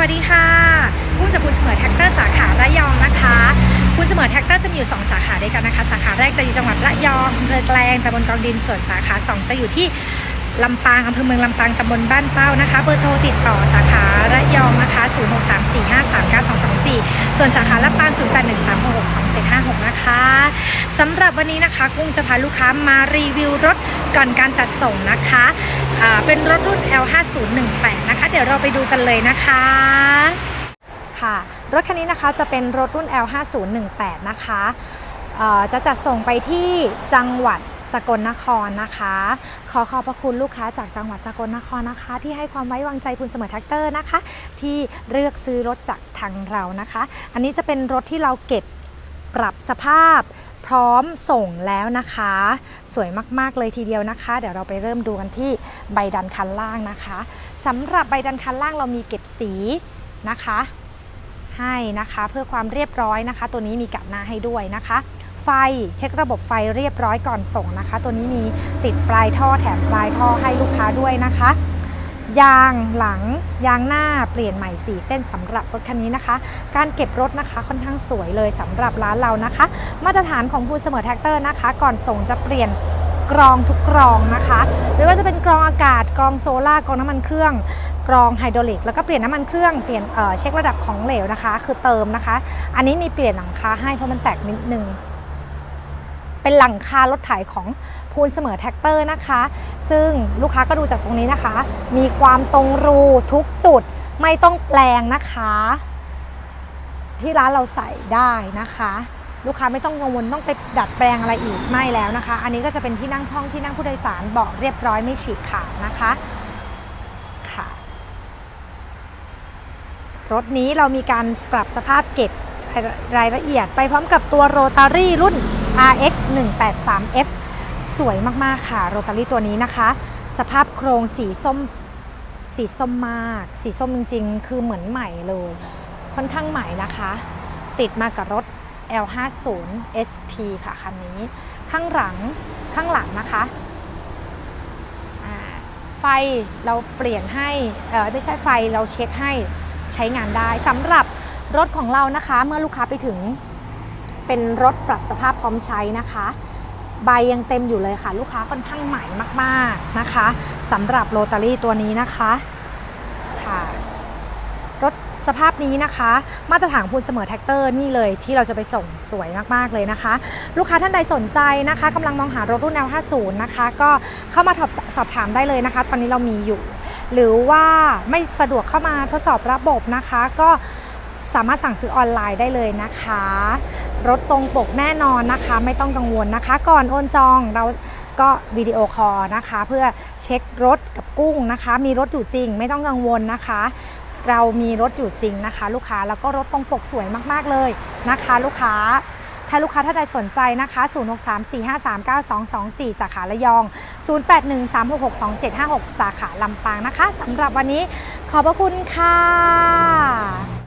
วัสดีค่ะกุ้งจากคุณเสมอแท็กเตอร์สาขาระยองนะคะคุณเสมอแท็กเตอร์จะมีอยู่ 2 สาขาด้วยกันนะคะ สาขาแรกจะอยู่จังหวัดระยองอำเภอแกลงตำบลกองดินส่วนสาขา 2 จะอยู่ที่ลำปางอำเภอเมืองลำปางตำบลบ้านเป้านะคะ เบอร์โทรติดต่อสาขาระยองนะคะ 0634539224 ส่วนสาขาลำปาง0 8 1 3 สำหรับวันนี้นะคะ กุ้งจะพาลูกค้ามารีวิวรถก่อนการจัดส่งนะคะอ่าเป็นรถรุ่น L5018 นะคะ เดี๋ยวเราไปดูกันเลยนะคะค่ะ รถคันนี้นะคะจะเป็นรถรุ่น L5018 นะคะเอ่อจะจัดส่งไปที่จังหวัดสกลนครนะคะ ขอขอบพระคุณลูกค้าจากจังหวัดสกลนครนะคะ ที่ให้ความไว้วางใจคุณเสมอแท็กเตอร์นะคะ ที่เลือกซื้อรถจากทางเรานะคะ อันนี้จะเป็นรถที่เราเก็บปรับสภาพ พร้อมส่งแล้วนะคะ สวยมากๆเลยทีเดียวนะคะ เดี๋ยวเราไปเริ่มดูกันที่ใบดันคันล่างนะคะสำหรับใบดันคันล่างเรามีเก็บสีนะคะ ให้นะคะเพื่อความเรียบร้อยนะคะ ตัวนี้มีกัดหน้าให้ด้วยนะคะ ไฟเช็คระบบไฟเรียบร้อยก่อนส่งนะคะ ตัวนี้มีติดปลายท่อแถมปลายท่อให้ลูกค้าด้วยนะคะ ยางหลังยางหน้าเปลี่ยนใหม่ 4 เส้นสำหรับรถคันนี้นะคะ การเก็บรถนะคะค่อนข้างสวยเลยสำหรับร้านเรานะคะ มาตรฐานของพูเสมอแท็กเตอร์นะคะ ก่อนส่งจะเปลี่ยนกรองทุกกรองนะคะไม่ว่าจะเป็นกรองอากาศกรองโซล่ากรองน้ำมันเครื่องกรองไฮดรอลิกแล้วก็เปลี่ยนน้ำมันเครื่องเปลี่ยนเเช็คระดับของเหลวนะคะ คือเติมนะคะ อันนี้มีเปลี่ยนหลังคาให้เพราะมันแตกนิดนึงเป็นหลังคารถไถของ พูนเสมอแท็กเตอร์นะคะ ซึ่งลูกค้าก็ดูจากตรงนี้นะคะ มีความตรงรูทุกจุดไม่ต้องแปลงนะคะ ที่ร้านเราใส่ได้นะคะ ลูกค้าไม่ต้องกังวลต้องไปดัดแปลงอะไรอีกไม่แล้วนะคะ อันนี้ก็จะเป็นที่นั่งห้องที่นั่งผู้โดยสารเบาะเรียบร้อยไม่ฉีกขาดนะคะค่ะ รถนี้เรามีการปรับสภาพเก็บรายละเอียดไปพร้อมกับตัวโรตารี่รุ่น RX 183F สวยมากๆค่ะโรตารี่ตัวนี้นะคะ สภาพโครงสีส้มสีส้มมาก สีส้มจริงๆ คือเหมือนใหม่เลย ค่อนข้างใหม่นะคะ ติดมากับรถ L50 SP ค่ะคันนี้ ข้างหลังข้างหลังนะคะไฟเราเปลี่ยนให้เออไม่ใช่ไฟเราเช็คให้ใช้งานได้สำหรับรถของเรานะคะ เมื่อลูกค้าไปถึงเป็นรถปรับสภาพพร้อมใช้นะคะ ใบยังเต็มอยู่เลยค่ะ ลูกค้าค่อนข้างใหม่มากๆนะคะสำหรับโรตารี่ตัวนี้นะคะค่ะรถสภาพนี้นะคะ มาตรฐานพูนเสมอแท็กเตอร์นี่เลยที่เราจะไปส่งสวยมากๆเลยนะคะ ลูกค้าท่านใดสนใจนะคะกำลังมองหารถรุ่น L50 นะคะ ก็เข้ามาอบสอบถามได้เลยนะคะ ตอนนี้เรามีอยู่ หรือว่าไม่สะดวกเข้ามาทดสอบระบบนะคะ ก็สามารถสั่งซื้อออนไลน์ได้เลยนะคะ รถตรงปกแน่นอนนะคะ ไม่ต้องกังวลนะคะ ก่อนโอนจองเราก็วิดีโอคอลนะคะ เพื่อเช็ครถกับกุ้งนะคะ มีรถอยู่จริง ไม่ต้องกังวลนะคะ เรามีรถอยู่จริงนะคะ ลูกค้าแล้วก็รถตรงปกสวยมากๆเลยนะคะ ลูกค้าถ้าลูกค้าท่านใดสนใจนะคะ 0634539224 สาขาระยอง 0813662756 สาขาลำปางนะคะสำหรับวันนี้ขอบพระคุณค่ะ